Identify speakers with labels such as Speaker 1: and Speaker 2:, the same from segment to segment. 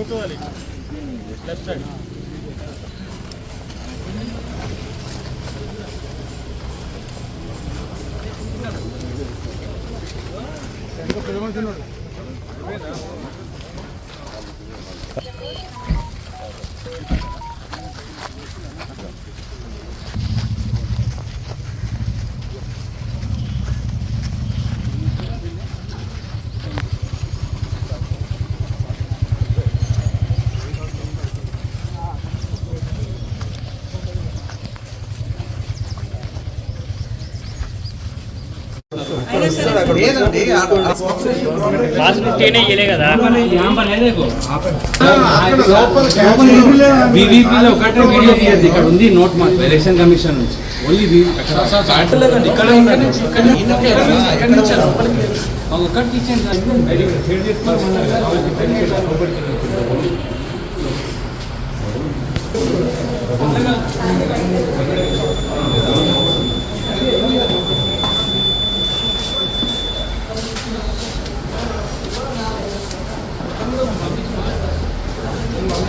Speaker 1: కూర్చోవాలి
Speaker 2: left side పెద్ద మనిషి బీవీపీలో ఒకటే వీడియో తీయద్దు ఇక్కడ ఉంది నోట్ మాత్రం ఎలక్షన్ కమిషన్ నుంచి ఓన్లీ ఒకటి ఇచ్చేయండి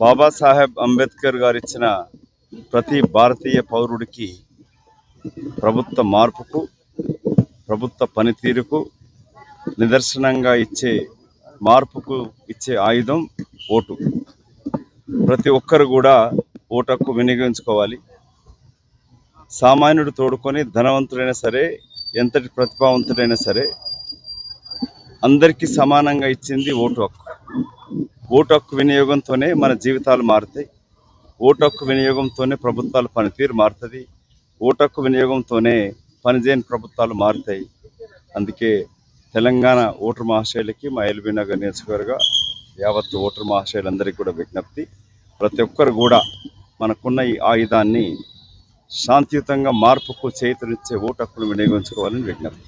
Speaker 3: బాబాసాహెబ్ అంబేద్కర్ గారు ఇచ్చిన ప్రతి భారతీయ పౌరుడికి ప్రభుత్వ మార్పుకు ప్రభుత్వ పనితీరుకు నిదర్శనంగా ఇచ్చే మార్పుకు ఇచ్చే ఆయుధం ఓటు. ప్రతి ఒక్కరు కూడా ఓటు హక్కు వినియోగించుకోవాలి. సామాన్యుడు తోడుకొని ధనవంతుడైనా సరే ఎంతటి ప్రతిభావంతుడైనా సరే అందరికీ సమానంగా ఇచ్చింది ఓటు హక్కు. ఓటు హక్కు వినియోగంతోనే మన జీవితాలు మారుతాయి. ఓటు హక్కు వినియోగంతోనే ప్రభుత్వాల పనితీరు మారుతుంది. ఓటు హక్కు వినియోగంతోనే పనిచేయని ప్రభుత్వాలు మారుతాయి. అందుకే తెలంగాణ ఓటర్ మహాశైలకి మా ఎల్బీ నగర్ నియోజకవర్గ యావత్ ఓటర్ మహాశైలందరికీ కూడా విజ్ఞప్తి. ప్రతి ఒక్కరు కూడా మనకున్న ఈ ఆయుధాన్ని శాంతియుతంగా మార్పుకు చేతునిచ్చే ఓటు హక్కును వినియోగించుకోవాలని విజ్ఞప్తి.